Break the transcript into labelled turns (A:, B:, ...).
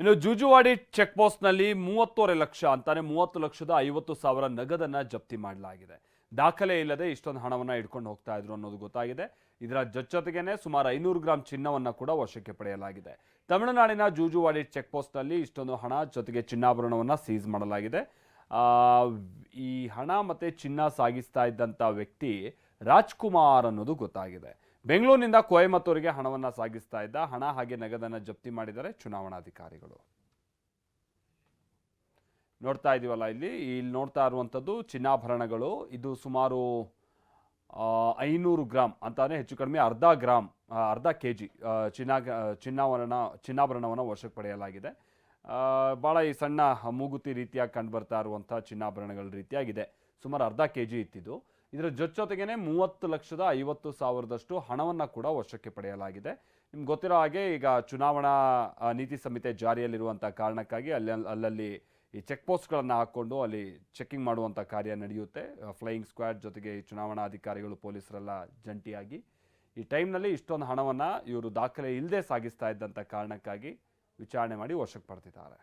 A: ಇನ್ನು ಜೂಜುವಾಡಿ ಚೆಕ್ ಪೋಸ್ಟ್ನಲ್ಲಿ ಮೂವತ್ತೂವರೆ ಲಕ್ಷ ಅಂತಾನೆ ಮೂವತ್ತು ಲಕ್ಷದ ಐವತ್ತು ಸಾವಿರ ನಗದನ್ನ ಜಪ್ತಿ ಮಾಡಲಾಗಿದೆ. ದಾಖಲೆ ಇಲ್ಲದೆ ಇಷ್ಟೊಂದು ಹಣವನ್ನ ಇಟ್ಕೊಂಡು ಹೋಗ್ತಾ ಇದ್ರು ಅನ್ನೋದು ಗೊತ್ತಾಗಿದೆ. ಇದರ ಜೊತೆಗೇನೆ ಸುಮಾರು ಐನೂರು ಗ್ರಾಂ ಚಿನ್ನವನ್ನ ಕೂಡ ವಶಕ್ಕೆ ಪಡೆಯಲಾಗಿದೆ. ತಮಿಳುನಾಡಿನ ಜೂಜುವಾಡಿ ಚೆಕ್ ಪೋಸ್ಟ್ನಲ್ಲಿ ಇಷ್ಟೊಂದು ಹಣ ಜೊತೆಗೆ ಚಿನ್ನಾಭರಣವನ್ನ ಸೀಸ್ ಮಾಡಲಾಗಿದೆ. ಈ ಹಣ ಮತ್ತೆ ಚಿನ್ನ ಸಾಗಿಸ್ತಾ ಇದ್ದಂಥ ವ್ಯಕ್ತಿ ರಾಜ್ಕುಮಾರ್ ಅನ್ನೋದು ಗೊತ್ತಾಗಿದೆ. ಬೆಂಗಳೂರಿನಿಂದ ಕೊಯಮತ್ತೂರಿಗೆ ಹಣವನ್ನು ಸಾಗಿಸ್ತಾ ಇದ್ದ, ಹಣ ಹಾಗೆ ನಗದನ್ನು ಜಪ್ತಿ ಮಾಡಿದ್ದಾರೆ ಚುನಾವಣಾಧಿಕಾರಿಗಳು. ನೋಡ್ತಾ ಇದೀವಲ್ಲ ಇಲ್ಲಿ ಇಲ್ಲಿ ನೋಡ್ತಾ ಇರುವಂಥದ್ದು ಚಿನ್ನಾಭರಣಗಳು. ಇದು ಸುಮಾರು ಐನೂರು ಗ್ರಾಮ್ ಅಂತಾನೆ ಹೆಚ್ಚು ಕಡಿಮೆ ಅರ್ಧ ಗ್ರಾಮ್ ಅರ್ಧ ಕೆ ಜಿ ಚಿನ್ನ ಚಿನ್ನಾಭರಣ ಚಿನ್ನಾಭರಣವನ್ನು ವಶಕ್ಕೆ ಪಡೆಯಲಾಗಿದೆ. ಭಾಳ ಈ ಸಣ್ಣ ಮೂಗುತಿ ರೀತಿಯಾಗಿ ಕಂಡು ಬರ್ತಾ ಇರುವಂಥ ಚಿನ್ನಾಭರಣಗಳ ರೀತಿಯಾಗಿದೆ. ಸುಮಾರು ಅರ್ಧ ಕೆ ಜಿ ಇತ್ತಿದ್ದು ಇದರ ಜೊತೆಗೇನೆ ಮೂವತ್ತು ಲಕ್ಷದ ಐವತ್ತು ಸಾವಿರದಷ್ಟು ಹಣವನ್ನು ಕೂಡ ವಶಕ್ಕೆ ಪಡೆಯಲಾಗಿದೆ. ನಿಮ್ಗೆ ಗೊತ್ತಿರೋ ಹಾಗೆ ಈಗ ಚುನಾವಣಾ ನೀತಿ ಸಂಹಿತೆ ಜಾರಿಯಲ್ಲಿರುವಂಥ ಕಾರಣಕ್ಕಾಗಿ ಅಲ್ಲಿ, ಅಲ್ಲಲ್ಲಿ ಈ ಚೆಕ್ ಪೋಸ್ಟ್ಗಳನ್ನು ಹಾಕ್ಕೊಂಡು ಅಲ್ಲಿ ಚೆಕಿಂಗ್ ಮಾಡುವಂಥ ಕಾರ್ಯ ನಡೆಯುತ್ತೆ. ಫ್ಲೈಯಿಂಗ್ ಸ್ಕ್ವಾಡ್ ಜೊತೆಗೆ ಈ ಚುನಾವಣಾಧಿಕಾರಿಗಳು, ಪೊಲೀಸರೆಲ್ಲ ಜಂಟಿಯಾಗಿ ಈ ಟೈಮ್ನಲ್ಲಿ ಇಷ್ಟೊಂದು ಹಣವನ್ನು ಇವರು ದಾಖಲೆ ಇಲ್ಲದೆ ಸಾಗಿಸ್ತಾ ಇದ್ದಂಥ ಕಾರಣಕ್ಕಾಗಿ ವಿಚಾರಣೆ ಮಾಡಿ ವಶಕ್ಕೆ ಪಡೆದಿದ್ದಾರೆ